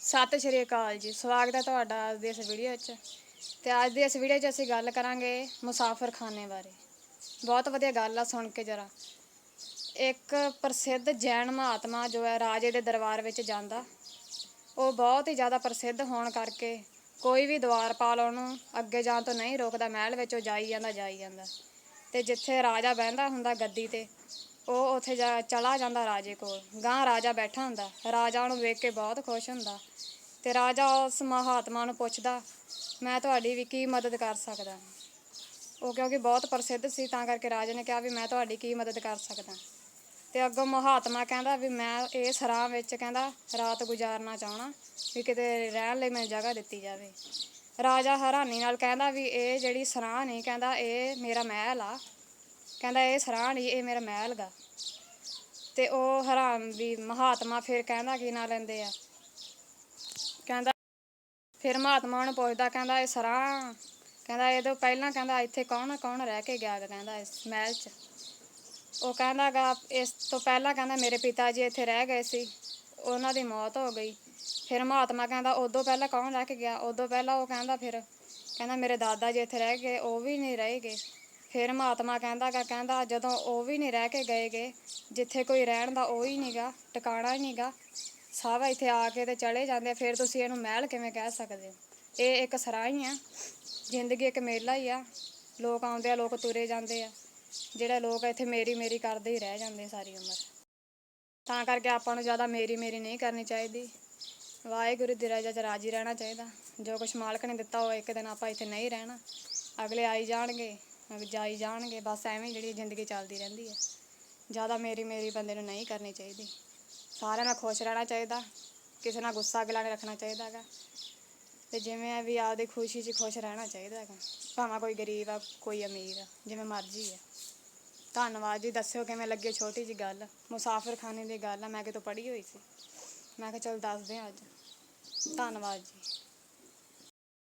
ਸਤਿ ਸ਼੍ਰੀ ਅਕਾਲ ਜੀ, ਸਵਾਗਤ ਹੈ ਤੁਹਾਡਾ ਅੱਜ ਦੀ ਇਸ ਵੀਡੀਓ 'ਚ ਤੇ ਅੱਜ ਦੀ ਇਸ ਵੀਡੀਓ 'ਚ ਅਸੀਂ ਗੱਲ ਕਰਾਂਗੇ ਮੁਸਾਫਰਖਾਨੇ ਬਾਰੇ। ਬਹੁਤ ਵਧੀਆ ਗੱਲ ਆ ਸੁਣ ਕੇ ਜਰਾ। ਇੱਕ ਪ੍ਰਸਿੱਧ ਜੈਨ ਮਹਾਤਮਾ ਜੋ ਹੈ ਰਾਜੇ ਦੇ ਦਰਬਾਰ ਵਿੱਚ ਜਾਂਦਾ, ਉਹ ਬਹੁਤ ਹੀ ਜ਼ਿਆਦਾ ਪ੍ਰਸਿੱਧ ਹੋਣ ਕਰਕੇ ਕੋਈ ਵੀ ਦਵਾਰਪਾਲ ਉਹਨੂੰ, ਅੱਗੇ ਜਾਣ ਤੋਂ ਨਹੀਂ ਰੋਕਦਾ, ਮਹਿਲ ਵਿੱਚ ਉਹ ਜਾਈ ਜਾਂਦਾ ਜਾਈ ਜਾਂਦਾ। ਤੇ ਜਿੱਥੇ ਰਾਜਾ ਬਹਿੰਦਾ ਹੁੰਦਾ ਗੱਦੀ ਤੇ ਉਹ ਉੱਥੇ ਜਾ ਚਲਾ ਜਾਂਦਾ ਰਾਜੇ ਕੋਲ ਗਾਂ ਰਾਜਾ ਬੈਠਾ ਹੁੰਦਾ, ਰਾਜਾ ਉਹਨੂੰ ਵੇਖ ਕੇ ਬਹੁਤ ਖੁਸ਼ ਹੁੰਦਾ ਤੇ ਰਾਜਾ ਉਸ ਮਹਾਤਮਾ ਨੂੰ ਪੁੱਛਦਾ, ਮੈਂ ਤੁਹਾਡੀ ਵੀ ਕੀ ਮਦਦ ਕਰ ਸਕਦਾ? ਉਹ ਕਿਉਂਕਿ ਬਹੁਤ ਪ੍ਰਸਿੱਧ ਸੀ, ਤਾਂ ਕਰਕੇ ਰਾਜੇ ਨੇ ਕਿਹਾ ਵੀ ਮੈਂ ਤੁਹਾਡੀ ਕੀ ਮਦਦ ਕਰ ਸਕਦਾ। ਤੇ ਅੱਗੋਂ ਮਹਾਤਮਾ ਕਹਿੰਦਾ ਵੀ ਮੈਂ ਇਹ ਸਰਾਂ ਵਿੱਚ ਕਹਿੰਦਾ ਰਾਤ ਗੁਜ਼ਾਰਨਾ ਚਾਹਣਾ ਵੀ ਕਿਤੇ ਰਹਿਣ ਲਈ ਮੈਨੂੰ ਜਗ੍ਹਾ ਦਿੱਤੀ ਜਾਵੇ। ਰਾਜਾ ਹੈਰਾਨੀ ਨਾਲ ਕਹਿੰਦਾ ਵੀ ਇਹ ਜਿਹੜੀ ਸਰਾਂ ਨਹੀਂ ਕਹਿੰਦਾ ਇਹ ਮੇਰਾ ਮਹਿਲ ਆ ਕਹਿੰਦਾ ਇਹ ਸਰਾਂ ਨਹੀਂ ਇਹ ਮੇਰਾ ਮਹਿਲ ਗਾ। ਤੇ ਉਹ ਹੈਰਾਨ ਵੀ ਮਹਾਤਮਾ ਫਿਰ ਕਹਿੰਦਾ ਕੀ ਨਾ ਲੈਂਦੇ ਆ। ਕਹਿੰਦਾ ਫਿਰ ਮਹਾਤਮਾ ਨੂੰ ਪੁੱਛਦਾ, ਕਹਿੰਦਾ ਇਹ ਸਰਾਂ ਕਹਿੰਦਾ ਇਹ ਤੋਂ ਪਹਿਲਾਂ ਕਹਿੰਦਾ ਇੱਥੇ ਕੌਣ ਕੌਣ ਰਹਿ ਕੇ ਗਿਆ ਕਹਿੰਦਾ ਇਸ ਮਹਿਲ 'ਚ। ਉਹ ਕਹਿੰਦਾ ਗਾ ਇਸ ਤੋਂ ਪਹਿਲਾਂ ਕਹਿੰਦਾ ਮੇਰੇ ਪਿਤਾ ਜੀ ਇੱਥੇ ਰਹਿ ਗਏ ਸੀ, ਉਹਨਾਂ ਦੀ ਮੌਤ ਹੋ ਗਈ। ਫਿਰ ਮਹਾਤਮਾ ਕਹਿੰਦਾ ਉਦੋਂ ਪਹਿਲਾਂ ਕੌਣ ਰਹਿ ਕੇ ਗਿਆ? ਉਦੋਂ ਪਹਿਲਾਂ ਉਹ ਕਹਿੰਦਾ ਫਿਰ, ਕਹਿੰਦਾ ਮੇਰੇ ਦਾਦਾ ਜੀ ਇੱਥੇ ਰਹਿ ਗਏ, ਉਹ ਵੀ ਨਹੀਂ ਰਹਿ ਗਏ। ਫਿਰ ਮਹਾਤਮਾ ਕਹਿੰਦਾ ਗਾ ਕਹਿੰਦਾ ਜਦੋਂ ਉਹ ਵੀ ਨਹੀਂ ਰਹਿ ਕੇ ਗਏਗੇ, ਜਿੱਥੇ ਕੋਈ ਰਹਿਣ ਦਾ ਉਹ ਹੀ ਨਹੀਂਗਾ ਟਿਕਾਣਾ ਹੀ ਨਹੀਂਗਾ ਸਭ ਇੱਥੇ ਆ ਕੇ ਤੇ ਚਲੇ ਜਾਂਦੇ ਫਿਰ ਤੁਸੀਂ ਇਹਨੂੰ ਮਹਿਲ ਕਿਵੇਂ ਕਹਿ ਸਕਦੇ ਹੋ? ਇਹ ਇੱਕ ਸਰਾਈ ਆ, ਜ਼ਿੰਦਗੀ ਇੱਕ ਮੇਲਾ ਹੀ ਆ, ਲੋਕ ਆਉਂਦੇ ਆ, ਲੋਕ ਤੁਰੇ ਜਾਂਦੇ ਆ, ਜਿਹੜੇ ਲੋਕ ਇੱਥੇ ਮੇਰੀ ਮੇਰੀ ਕਰਦੇ ਹੀ ਰਹਿ ਜਾਂਦੇ ਸਾਰੀ ਉਮਰ। ਤਾਂ ਕਰਕੇ ਆਪਾਂ ਨੂੰ ਜ਼ਿਆਦਾ ਮੇਰੀ ਮੇਰੀ ਨਹੀਂ ਕਰਨੀ ਚਾਹੀਦੀ। ਵਾਹਿਗੁਰੂ ਦੀ ਰਜ਼ਾ 'ਚ ਰਾਜੀ ਰਹਿਣਾ ਚਾਹੀਦਾ। ਜੋ ਕੁਛ ਮਾਲਕ ਨੇ ਦਿੱਤਾ ਉਹ ਇੱਕ ਦਿਨ ਆਪਾਂ ਇੱਥੇ ਨਹੀਂ ਰਹਿਣਾ। ਅਗਲੇ ਆਈ ਜਾਣਗੇ। ਜਾਈ ਜਾਣਗੇ, ਬਸ ਐਵੇਂ ਜਿਹੜੀ ਜ਼ਿੰਦਗੀ ਚੱਲਦੀ ਰਹਿੰਦੀ ਹੈ। ਜ਼ਿਆਦਾ ਮੇਰੀ ਮੇਰੀ ਬੰਦੇ ਨੂੰ ਨਹੀਂ ਕਰਨੀ ਚਾਹੀਦੀ। ਸਾਰਿਆਂ ਨਾਲ ਖੁਸ਼ ਰਹਿਣਾ ਚਾਹੀਦਾ, ਕਿਸੇ ਨਾਲ ਗੁੱਸਾ ਗਿਲਾ ਨਹੀਂ ਰੱਖਣਾ ਚਾਹੀਦਾ ਹੈਗਾ। ਤੇ ਜਿਵੇਂ ਆ ਵੀ ਆਪਦੀ ਖੁਸ਼ੀ 'ਚ ਖੁਸ਼ ਰਹਿਣਾ ਚਾਹੀਦਾ ਹੈਗਾ। ਭਾਵੇਂ ਕੋਈ ਗਰੀਬ ਆ, ਕੋਈ ਅਮੀਰ ਆ, ਜਿਵੇਂ ਮਰਜ਼ੀ ਆ। ਧੰਨਵਾਦ ਜੀ, ਦੱਸਿਓ ਕਿਵੇਂ ਲੱਗੇ ਛੋਟੀ ਜੀ ਗੱਲ। ਮੁਸਾਫਰਖਾਨੇ ਦੀ ਗੱਲ ਆ, ਮੈਂ ਕਿਤੋਂ ਪੜ੍ਹੀ ਹੋਈ ਸੀ। ਮੈਂ ਕਿਹਾ ਚਲ ਦੱਸਦੇ ਹਾਂ ਅੱਜ। ਧੰਨਵਾਦ ਜੀ।